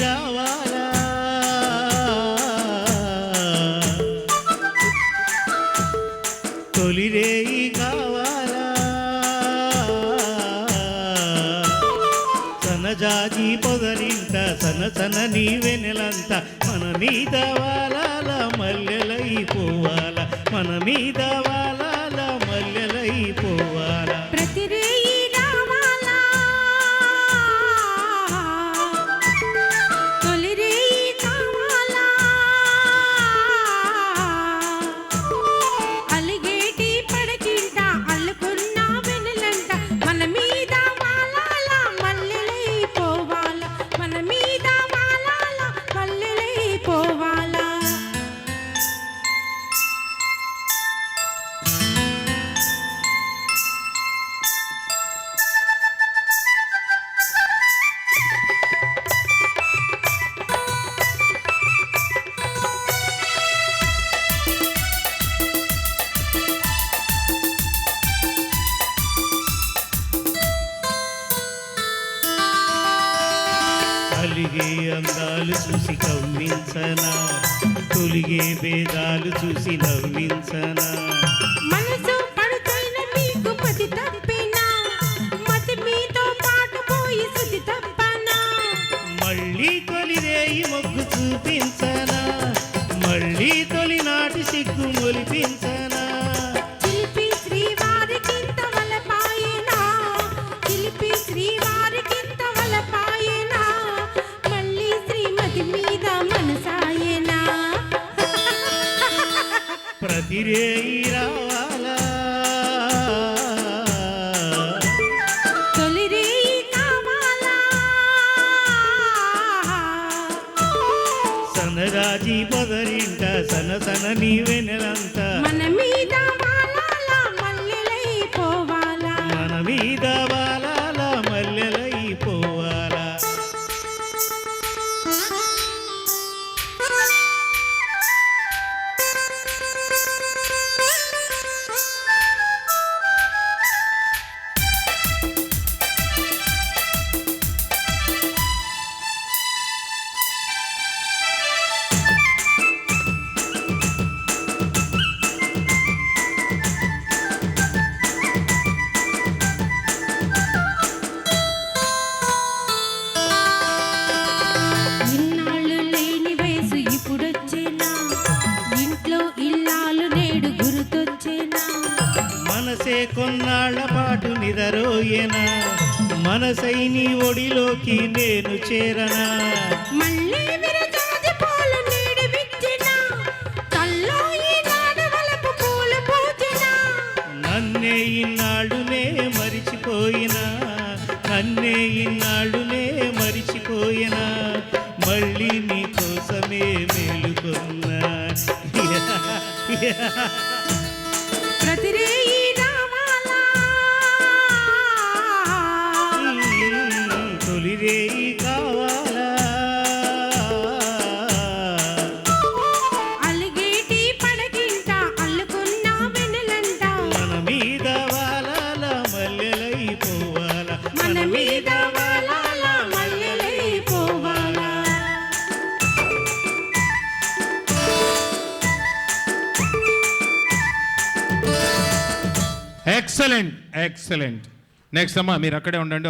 రావాలా తొలిరేయి కావాలా సనజాజి పొగరింత సన సన నీ వెనెలంత మన మీద వాలాల మల్లెలైపోవాల మన మీద అలిగే అందాలు చూసి కవ్వించనా తొలిగే భేదాలు చూసి నవ్వించనా? మళ్ళీ మొగ్గు చూపించనా? మళ్ళీ తొలినాటి సిగ్గు మొలిపించనా? ప్రతిరేయి రావాలా? సనరాజీ పొదరింట సన సన నీ వెనెలంత మన మీద మన మీద నేడు గుర్తొచ్చేనా? మనసే కొన్నాళ్ళ పాటు నిదరోయేనా మనసై నీ ఒడిలోకి నేను చేరనా? మళ్ళీ విరజాజి పూలు తొలిరేయి కావాలా? అలిగేటి పడకింట అల్లుకున్న వెనులంట మన మీద వాలాల మల్లెలై పోవాల మన మీద ఎక్సలెంట్ ఎక్సలెంట్ నెక్స్ట్ అమ్మా మీరు అక్కడే ఉండండి